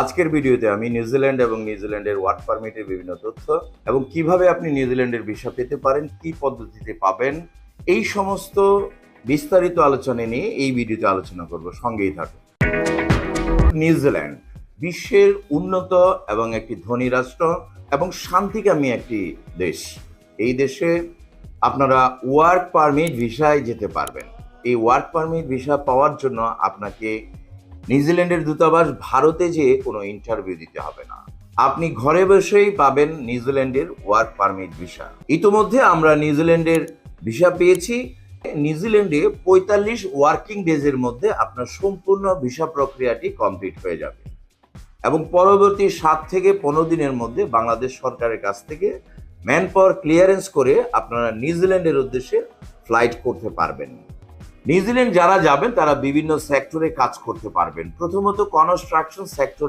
আজকের ভিডিওতে আমি নিউজিল্যান্ড এবং নিউজিল্যান্ডের ওয়ার্ক পারমিটের বিভিন্ন তথ্য এবং কীভাবে আপনি নিউজিল্যান্ডের ভিসা পেতে পারেন, কি পদ্ধতিতে পাবেন, এই সমস্ত বিস্তারিত আলোচনা নিয়ে এই ভিডিওতে আলোচনা করব। সঙ্গেই থাকুন। নিউজিল্যান্ড, বিশ্বের উন্নত এবং একটি ধনী রাষ্ট্র এবং শান্তিকামী একটি দেশ। এই দেশে আপনারা ওয়ার্ক পারমিট ভিসায় যেতে পারবেন। এই ওয়ার্ক পারমিট ভিসা পাওয়ার জন্য আপনাকে নিউজিল্যান্ডের দূতাবাস ভারতে যেয়ে কোনো ইন্টারভিউ দিতে হবে না। আপনি ঘরে বসেই পাবেন নিউজিল্যান্ডের ওয়ার্ক পারমিট ভিসা ইতোমধ্যে আমরা নিউজিল্যান্ডের ভিসা পেয়েছি। নিউজিল্যান্ডে পঁয়তাল্লিশ ওয়ার্কিং ডেজের মধ্যে আপনার সম্পূর্ণ ভিসা প্রক্রিয়াটি কমপ্লিট হয়ে যাবে। এবং পরবর্তী সাত থেকে পনেরো দিনের মধ্যে বাংলাদেশ সরকারের কাছ থেকে ম্যান পাওয়ার ক্লিয়ারেন্স করে আপনারা নিউজিল্যান্ডের উদ্দেশ্যে ফ্লাইট করতে পারবেন। নিউজিল্যান্ড যারা যাবেন তারা বিভিন্ন সেক্টরে কাজ করতে পারবেন। প্রথমত কনস্ট্রাকশন সেক্টরে